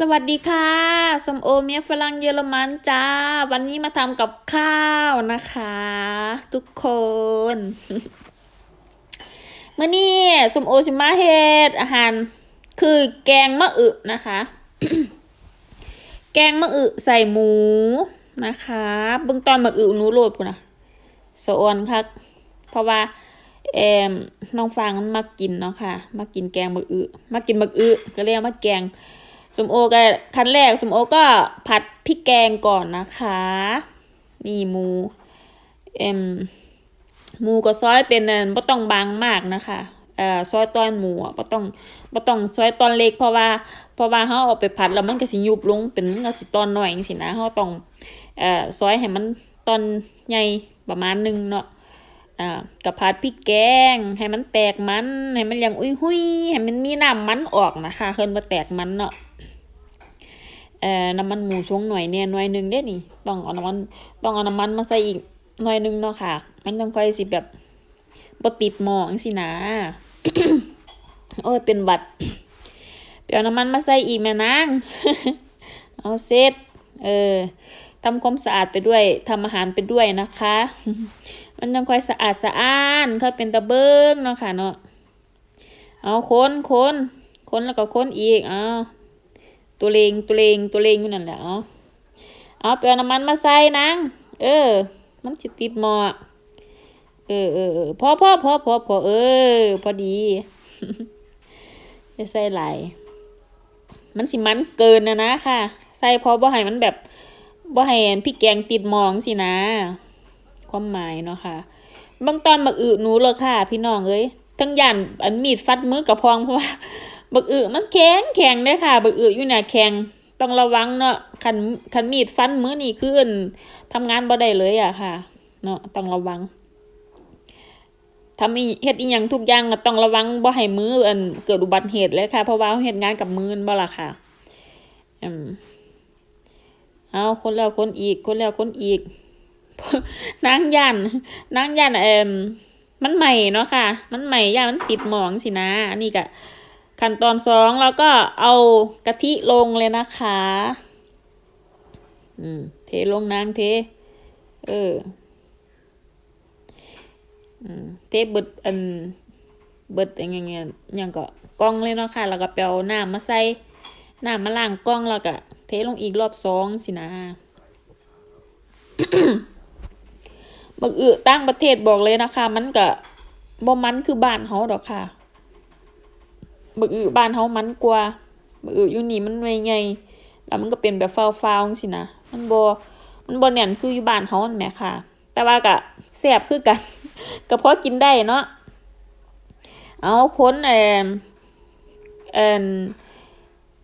สวัสดีค่ะสมโอเมียฝรั่งเยอรมันจ้า วันนี้มาทำกับข้าวนะคะ ทุกคนเมื่อนี้สมโอชิมาเฮดอาหาร คือแกงมะอึนะคะ แกงมะอึใส่หมูนะคะเบื้องตอนมะอึหนูโหลดพุ่นะสะออนคักเพราะว่าเอมน้องฟางมันมากินเนาะค่ะมากินแกงมะอึมากินมะอึก็เรียกมาแกง สมโอก็ขั้นแรกสมโอก็ผัดพริกแกงก่อนนะคะ นี่หมูเอ็มหมูก็ซอยเป็นบ่ต้องบางมากนะคะเอ่อซอยตอนหมูอะบ่ต้องบ่ต้องซอยตอนเล็กเพราะว่าเพราะว่าเฮาเอาไปผัดแล้วมันก็สิยุบลงเป็นมันก็สิตอนน้อยจังซี่นะเฮาต้องเอ่อซอยให้มันตอนใหญ่ประมาณหนึงเนาะอ่ากับผัดพริกแกง ให้มันแตกมัน ให้มันยังอุ้ยหุยให้มันมีน้ำมันออกนะคะเคินบ่แตกมันเนาะ เอ่อน้ำมันหมูช่วงหน่อยเนี่ยหน่อยหนึ่งเด้นี่ ต้องเอาน้ำมันต้องเอาน้ำมันมาใส่อีกหน่อยหนึงเนาะค่ะ มันต้องค่อยสิแบบบ่ติดหม้อจังซี่นะโอ้ยเป็นหวัดไปเอาน้ำมันมาใส่อีกแม่นางเอาเสร็จเออทำความสะอาดไปด้วยทำอาหารไปด้วยนะคะ มันต้องค่อยสะอาดสะอ้านค่อยเป็นตะเบิงเนาะค่ะเนาะเอาคนคนคนแล้วก็คนอีกเอา ตัวเลงตัวเลงตัวเลงอยู่นั่นแหละเอาเอาไปเอาน้ำมันมาใส่นางเออ มันจิติดหมอเออเออเออพอพอพอพอพอเออ พอดีจะใส่หลมันสิมันเกินนะนะค่ะ ใส่พอบ่ให้มันแบบบ่ให้พริกแกงติดหมองสินะ ความหมายเนาะค่ะบางตอนบักอึหนูเลยค่ะ พี่น้องเอ้ยทั้งย่านอันมีดฟัดมือกับพองเพราะว่า บักอึมันแข็งแข็งเด้ค่ะ บักอึอยู่เนี่ยแข็งต้องระวังเนาะคันคันมีดฟันมือนี่คืออั่นทำงานบ่ได้เลยอะค่ะ เนาะต้องระวังทำอีเฮ็ดอีหยังทุกอย่างก็ต้องระวังบ่ให้มืออันเกิดอุบัติเหตุเลยค่ะ เพราะว่าเราเฮ็ดงานกับมือบ่ล่ะค่ะอืมเอาคนแล้วคนอีก คนแล้วคนอีกนางยันนางยันเอ่มมันใหม่เนาะค่ะ มันใหม่ย่ามันติดหมองสินะ อันนี้ก็ ขั้นตอนสองเราก็เอากะทิลงเลยนะคะ อืม เทลงนางเท เอออืมเทเบิดอันเบิดอย่างเงี้ยอย่างก็กล้องเลยเนาะค่ะ แล้วก็ไปเอาน้ำมาใส่น้ำมาล้างกล้องแล้วก็เทลงอีกรอบสองสินะบักอึตั้งประเทศบอกเลยนะคะ มันก็บ่มันคือบ้านเฮาดอกค่ะ บักอือบ้านเฮามันกว่าบักอืออยู่นี่มันหน่ใหญ่แล้วมันก็เป็นแบบฟาวๆจังซี่นะมันบ่มันบ่แน่นคืออยู่บ้านเฮานั่นแหมค่ะ แต่ว่าก็แซ่บคือกันก็พอกินได้เนาะเอาคนเอ่อเอ่อ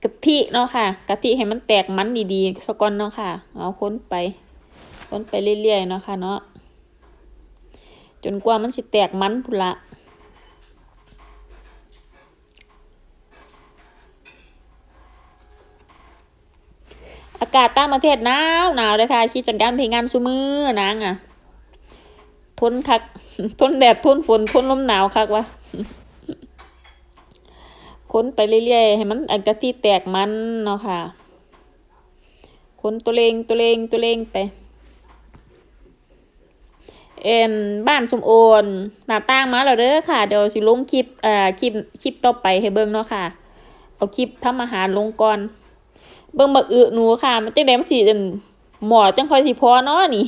กะทิเนาะค่ะกะทิให้มันแตกมันดีๆซะก่อนเนาะค่ะ เอาคนไปคนไปเรื่อยๆเนาะค่ะเนาะจนกว่ามันสิแตกมันพุ่นละ อากาศต่างประเทศหนาวหนาวเลยค่ะคิดจัดการเพลงงานซุมือนางอะ ทนคัก ทนแดดทนฝนทนลมหนาวคักวะค้นไปเรื่อยๆให้มันอันกะทิแตกมันเนาะค่ะค้นตัวเลงตัวเลงตัวเลงไปเอ็นบ้านสมโอนหน้าต่างมาแล้วเด้อค่ะ เดี๋ยวสิลงคลิปอ่อคลิปคลิปต่อไปให้เบิ่งเนาะค่ะ เอาคลิปทำอาหารลงก่อน เบิ่งบักอึหนูค่ะ มันจังได๋มันสิอันหมอจังค่อยสิพอเนาะนี่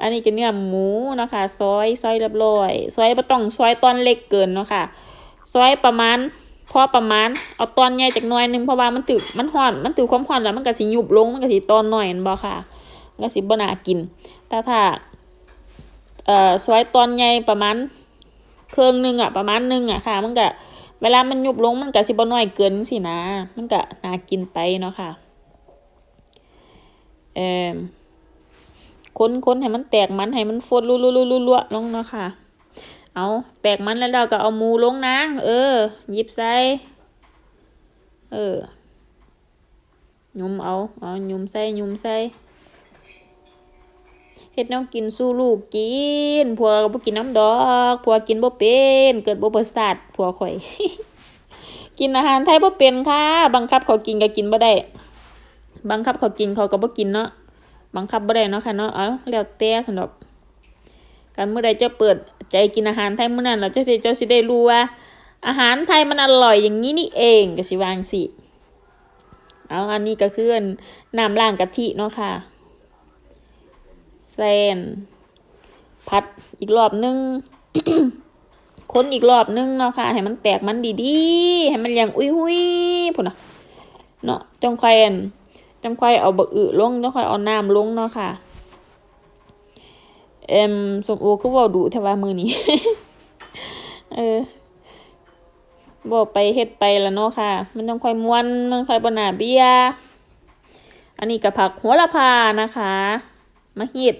อันนี้ก็เนื้อหมูเนาะค่ะซอยซอยเรียบร้อยซอยบ่ต้องซอยตอนเล็กเกินเนาะค่ะซอยประมาณพอประมาณเอาตอนใหญ่จักหน่อยหนึงเพราะว่ามันตึกมันร้อน มันตึกความร้อนแล้วมันก็สิยุบลงมันก็สิตอนหน้อยแม่นบ่ค่ะมันก็สิบ่น่ากินแต่ถ้าเอ่อซอยตอนใหญ่ประมาณเครื่องหนึงอะประมาณหนึงอะค่ะ มันก็ เวลามันยุบลงมันก็สิบ่น้อยเกินสินะ มันก็น่ากินไปเนาะค่ะ เอ่อคนคนให้มันแตกมันให้มันฟดลุลุลุลุลุลงเนาะค่ะ เอาแตกมันแล้วเราก็เอามูลงนางเออ หยิบใส่เออ ยุมเอา เอายุมใส่ยุมใส่ เฮ็ดแนวกินสู้ลูกกินผัวก็บ่กินน้ำดอกผัวกินบ่เป็น เกิดบ่ประสาทผัวข่อย กินอาหารไทยบ่เป็นค่ะ บังคับเขากินก็กินบ่ได้ บังคับเขากินเขาก็บ่กินเนาะ บังคับบ่ได้เนาะค่ะเนาะ เอาแล้วแต่สำหรับการเมื่อใดเจ้าเปิดใจกินอาหารไทยเมื่อนั้นเราเจ้าสิเจ้าสิได้รู้ว่า อาหารไทยมันอร่อยอย่างนี้นี่เองก็สิวางสิ เอาอันนี้ก็คือน้ำล้างกะทิเนาะค่ะ เส้นพัดอีกรอบนึงค้นอีกรอบนึงเนาะค่ะ ให้มันแตกมันดีๆ ให้มันอย่างอุ้ยหุยพุ่นน่ะเนาะจงค่อยอันจงค่อยเอาบะอึลงจงค่อยเอาน้ำลงเนาะค่ะ เอ็มสมโอคือว่าดูแต่ว่ามือนี้ เออบอกไปเฮ็ดไปแล้วเนาะค่ะ มันต้องค่อยม้วน มันค่อยบนาเบีย อันนี้กับผักหัวละพานะคะ มาฮีด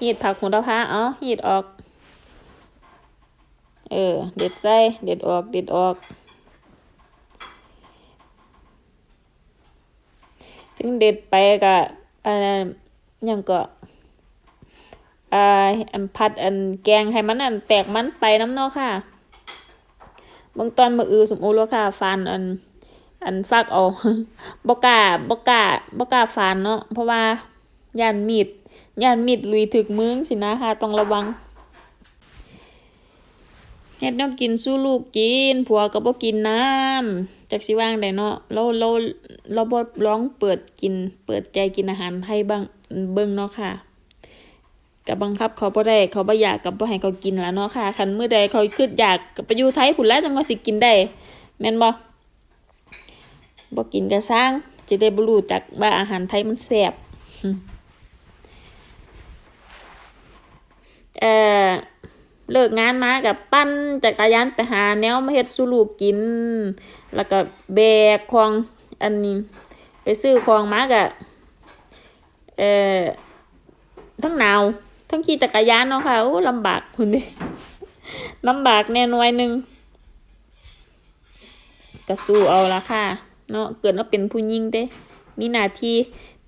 ฮีดผักโหัวละพาเอาฮีดออก เออ เด็ดใส่เด็ดออก เด็ดออกจึงเด็ดไปก็อ่าหยังก็อ่าอันพัดอันแกงให้มันอันแตกมันไปน้ำเนาะค่ะบางตอนมืออือสมโอโลค่ะฟานอัน อันฟักเอาบกาบกาบกาฟานเนาะเพราะว่าย่านมีด ย่านมีดลุยถึกมือสินะค่ะต้องระวังเฮ็ดแนวกินสู้ลูกกิน ผัวก็บ่กินน้ำจักสิว่างได้เนาะเราเราเราบ่ลองเปิดกิน เปิดใจกินอาหารไทยบ้างเบิ่งเนาะค่ะกับบังคับเขาบ่ได้เขาบ่อยากกับบ่ให้เขากินแล้วเนาะค่ะคันมื้อใดเขาคิดอยากก็ไปอยู่ไทยพุ่นแล้วจังว่าสิกินได้แม่นบ่บ่กินก็สร้างจะได้บ่รู้จักว่าอาหารไทยมันแซ่บ เอ่อเลิกงานมากับปั้นจักรยานไปหาแนวมาเฮ็ดสู่ลูกกิน แล้วก็แบกของอันนี้ ไปซื้อของมาก็เอ่อทั้งหนาวทั้งขี่จักรยานเนาะค่ะโอ้ลำบากคุณดิลำบากแน่น่อยหนึงก็สู้เอาละค่ะ เนาะเกิดว่าเป็นผู้หญิงเด้ มีหน้าที่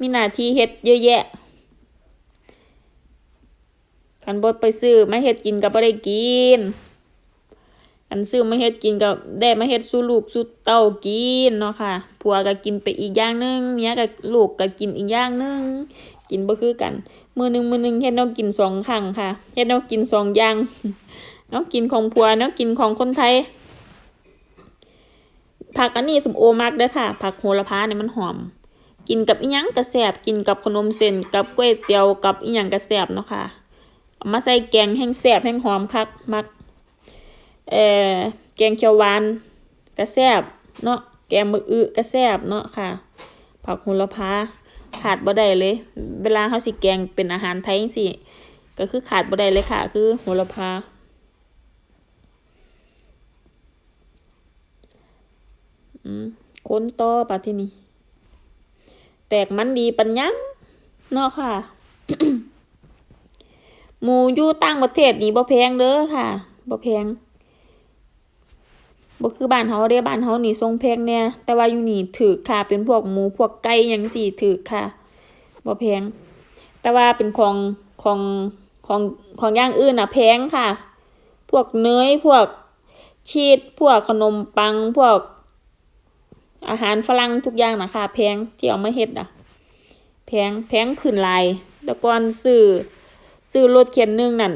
มีหน้าที่เฮ็ดเยอะแยะ คันบ่ไปซื้อมาเฮ็ดกินก็บ่ได้กินคันซื้อมาเฮ็ดกินก็ได้มาเฮ็ดสู่ลูกสู่เต้ากินเนาะค่ะผัวก็กินไปอีกอย่างหนึงเมียก็ลูกก็กินอีกอย่างหนึงกินบ่คือกัน มือหนึ่งมือหนึ่งเฮ็ดแนวกินสองครั้งค่ะเฮ็ดแนวกินสองอย่างแนวกินของผัวแนวกินของคนไทยผักอันนี้สมโอมากเด้อค่ะ ผักโหระพาเนี่ยมันหอม กินกับอีหยังกระแสบกินกับขนมเส้นกับก๋วยเตี๋ยวกับอีหยังกระแสบเนาะค่ะ เอามาใส่แกงแห้งแสบแห้งหอมคักมักเอ่อแกงเขียวหวานกระแสบเนาะแกงมืออึกระแสบเนาะค่ะ ผักโหระพาขาดบ่ได้เลย เวลาเขาสิแกงเป็นอาหารไทยสิก็คือขาดบ่ได้เลยค่ะ คือโหระพาอืมคนต่อปะที่นี่ แตกมันดีปัญญังเนาะค่ะ หมูยู่ต่างประเทศนี่บ่แพงเด้อค่ะบ่แพงบ่คือบ้านเฮาเด้บ้านเฮานี่ทรงแพงแน่แต่ว่าอยู่นี่ถูกค่ะ เป็นพวกหมูพวกไก่หยังซี่ถูกค่ะบ่แพง แต่ว่าเป็นของของของของอย่างอื่นน่ะแพงค่ะ พวกเนยพวกชีสพวกขนมปัง พวก อาหารฝรั่งทุกอย่างนะคะแพงที่เอามาเฮ็ดอะ แพงแพงขึ้นหลายแต่ก่อนซื้อ ซื้อรถเข็นหนึ่งนั่น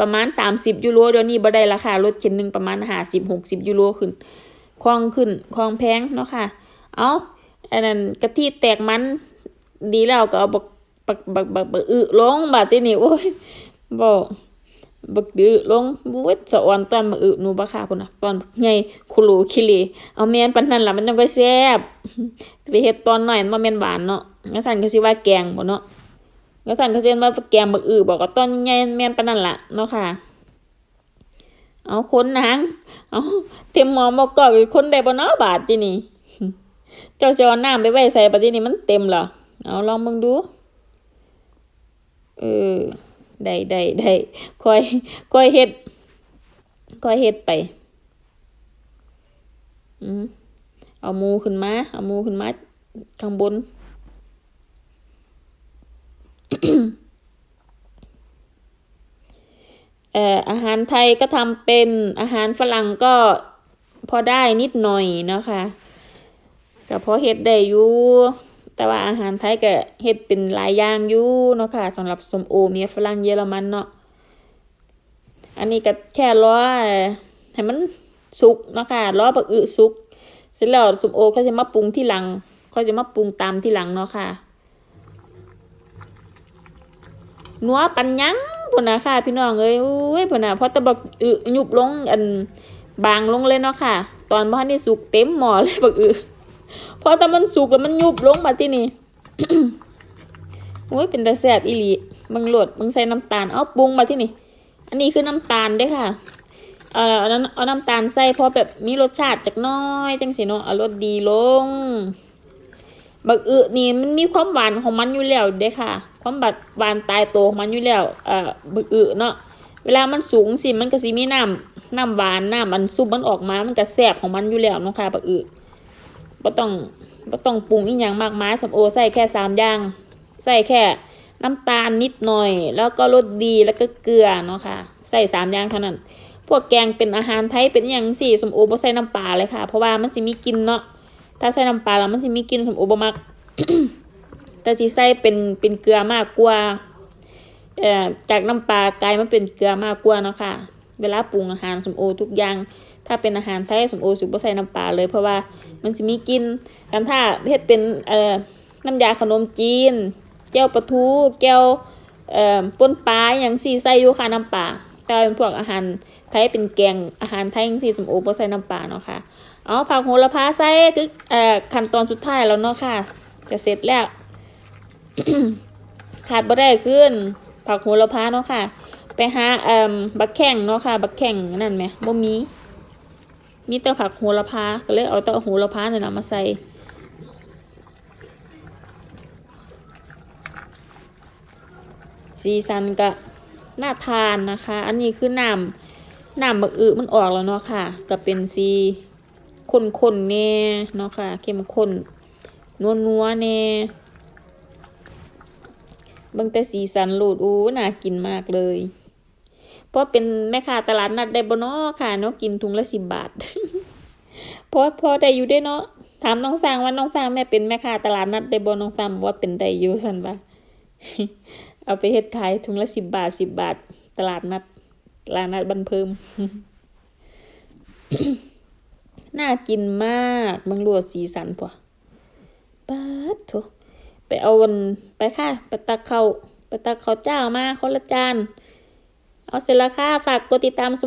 ประมาณสามสิบยูโรเดี๋ยวนี้บ่ได้ราคารถเข็นหนึ่งประมาณห้าสิบหกสิบยูโรขึ้นคลองขึ้นคลองแพงเนาะค่ะ เอาอันนั้นกะทิแตกมันดีแล้วก็เอาบักบักบักบักบักอึลงบาดทีนี้โอ้ยบ่บักดื้อลงบุ้ยสะอ่อนตอนมาอึนูบ่ค่ะพุ่นนะตอนใหญ่คุโลคิเลเอาแมนปานนั้นล่ะมันจังค่อยแซ่บไปเฮ็ดตอนหน้อยมันบ่แม่นหวานเนาะงั้นซั่นก็สิว่าแกงบ่เนาะ งั้นซั่นก็สิว่าแกงบักอึบอกว่าตอนใหญ่แม่นปานนั้นละเนาะค่ะ เอาคนนางเอาเต็มหมอมอกอกอีกคนได้บ่เนาะบาดจินี่เจ้าสิเอน้ำไปไว้ใส่บัดนี้มันเต็มเหรอเอาลองเบิ่งดู เออได้ได้ได้ค่อยค่อยเฮ็ดค่อยเฮ็ดไป อืมเอาหมูขึ้นมา เอาหมูขึ้นมาข้างบน อาหารไทยก็ทำเป็นอาหารฝรั่งก็พอได้นิดหน่อยเนาะค่ะก็พอเฮ็ดได้อยู่แต่ว่าอาหารไทยก็เฮ็ดเป็นหลายอย่างอยู่เนาะค่ะสำหรับสมโอเมียฝรั่งเยอรมันเนาะอันนี้ก็แค่รอให้มันสุกเนาะค่ะรอบักอึสุกเสร็จแล้วสมโอเขาจะมาปรุงที่หลังเขาจะมาปรุงตามที่หลังเนาะค่ะ นัวปันยังพุ่นนะค่ะ พี่น้องเอ้ยโอ้ยพุ่นนะเพราะแตะบักอึยุบลงอันบางลงเลยเนาะค่ะ ตอนบ่ทันได้สุกเต็มหม้อเลยบักอึพอแต่มันสุกแล้วมันยุบลงมาที่นี่โอ้ยเป็นตาแซบอีหลีมึงโหลดมึงใส่น้ำตาลเอาปรุงมาที่นี่ อันนี้คือน้ำตาลด้อค่ะเออเอาน้ำเอาน้ำตาลใส่เพราะแบบมีรสชาติจักน้อยจังสิเนาะเอารสดีลง บักอึนี่มันมีความหวานของมันอยู่แล้วเด้ค่ะ ความบัดหวานตายตัวของมันอยู่แล้วเอ่อบักอึเนาะเวลามันสูงสิมันก็สิมีน้ำน้ำหวานน้ำมันซุปมันออกมา มันก็แซ่บของมันอยู่แล้วเนาะค่ะบักอึบ่ต้องบ่ต้องปรุงอีหยังมากมายสมโอใส่แค่สามอย่างใส่แค่น้ำตาลนิดหน่อย แล้วก็รสดีแล้วก็เกลือเนาะค่ะ ใส่สามอย่างเท่านั้น พวกแกงเป็นอาหารไทยเป็นอย่างสี่สมโอบ่ใส่น้ำปลาเลยค่ะ เพราะว่ามันสิมีกินเนาะ ถ้าใส่น้ำปลาแล้วมันสิมีกลินสมโอบมักแต่สิใส่เป็นเป็นเกลือมากกว่าเอ่อจากน้ำปลากลายมาเป็นเกลือมากกว่าเนาะค่ะ เวลาปรุงอาหารสมโอทุกอย่าง ถ้าเป็นอาหารไทยสมโอสิบ่ใส่น้ำปลาเลย เพราะว่ามันสิมีกลินกันถ้าเฮ็ดเป็นเอ่อน้ำยาขนมจีนแก้วปลาทูแก้วเอ่อป่นปลาอย่างสี่ใส่อยู่ค่ะน้ำปลาแต่เป็นพวกอาหาร ไทยเป็นแกงอาหารไทยจังซี่สมโอบ่ใส่น้ำปลาเนาะค่ะเอาผักโหระพาใส่คือเอ่อขั้นตอนสุดท้ายแล้วเนาะค่ะจะเสร็จแล้วขาดบ่ได้ขึ้นผักโหระพาเนาะค่ะ ไปหาเอ่อบักแข้งเนาะค่ะ บักแข้งนั่นไหมบ่มีมีแต่ผักโหระพาก็เลยเอาแต่โหระพาเนี่ยนะมาใส่สีสันก็น่าทานนะคะ อันนี้คือน้ำ น้ำบักอึมันออกแล้วเนาะค่ะก็เป็นสีข้นๆแน่เนาะค่ะเข้มข้นนัวๆแน่เบิ่งแต่สีสันโลดอู้น่ากินมากเลย เพราะเป็นแม่ค้าตลาดนัดได้บ่เนาะค่ะเนาะกินถุงละสิบบาทเพราะพอได้อยู่ได้เนาะถามน้องฟางว่าน้องฟางแม่เป็นแม่ค้าตลาดนัดได้บ่น้องฟางบอกว่าเป็นได้อยู่ซันบ่าเอาไปเฮ็ดขายถุงละสิบบาทสิบบาท ตลาดนัด ลานัดบันเพิ่ม น่ากินมากมังรวดสีสันปะปัดโถไปเอาวันไปค่ะ ไปตักเขาไปตักเขาเจ้ามาคนละจาน เอาเสร็จแล้วค่ะ ฝากกดติดตามสม